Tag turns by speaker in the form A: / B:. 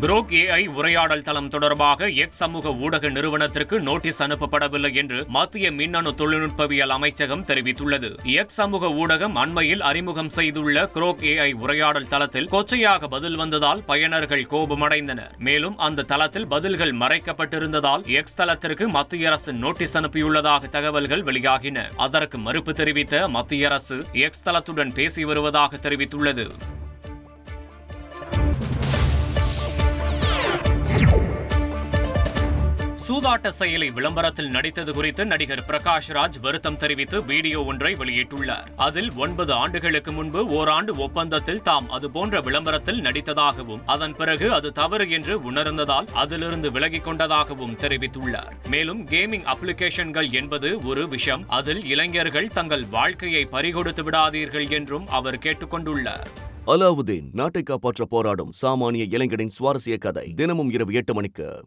A: குரோக் AI உரையாடல் தளம் தொடர்பாக எக்ஸ் சமூக ஊடக நிறுவனத்திற்கு நோட்டீஸ் அனுப்பப்படவில்லை என்று மத்திய மின்னணு தொழில்நுட்பவியல் அமைச்சகம் தெரிவித்துள்ளது. எக்ஸ் சமூக ஊடகம் அண்மையில் அறிமுகம் செய்துள்ள குரோக் ஏஐ உரையாடல் தளத்தில் கொச்சையாக பதில் வந்ததால் பயனர்கள் கோபமடைந்தனர். மேலும் அந்த தளத்தில் பதில்கள் மறைக்கப்பட்டிருந்ததால் எக்ஸ் தளத்திற்கு மத்திய அரசு நோட்டீஸ் அனுப்பியுள்ளதாக தகவல்கள் வெளியாகின. அதற்கு மறுப்பு தெரிவித்த மத்திய அரசு எக்ஸ் தளத்துடன் பேசி வருவதாக தெரிவித்துள்ளது. சூதாட்ட செயலி விளம்பரத்தில் நடித்தது குறித்து நடிகர் பிரகாஷ் ராஜ் வருத்தம் தெரிவித்து வீடியோ ஒன்றை வெளியிட்டுள்ளார். அதில் ஒன்பது ஆண்டுகளுக்கு முன்பு ஓராண்டு ஒப்பந்தத்தில் தாம் அதுபோன்ற விளம்பரத்தில் நடித்ததாகவும் அதன் பிறகு அது தவறு என்று உணர்ந்ததால் அதிலிருந்து விலகிக் கொண்டதாகவும் தெரிவித்துள்ளார். மேலும் கேமிங் அப்ளிகேஷன்கள் என்பது ஒரு விஷம் அதில் இளைஞர்கள் தங்கள் வாழ்க்கையை பறிகொடுத்து விடாதீர்கள் என்றும் அவர் கேட்டுக்கொண்டுள்ளார்.
B: அலாவுதீன் நாட்டை காப்பாற்ற போராடும் சாமானிய இளைஞனின் சுவாரஸ்ய கதை தினமும் இரவு எட்டு மணிக்கு.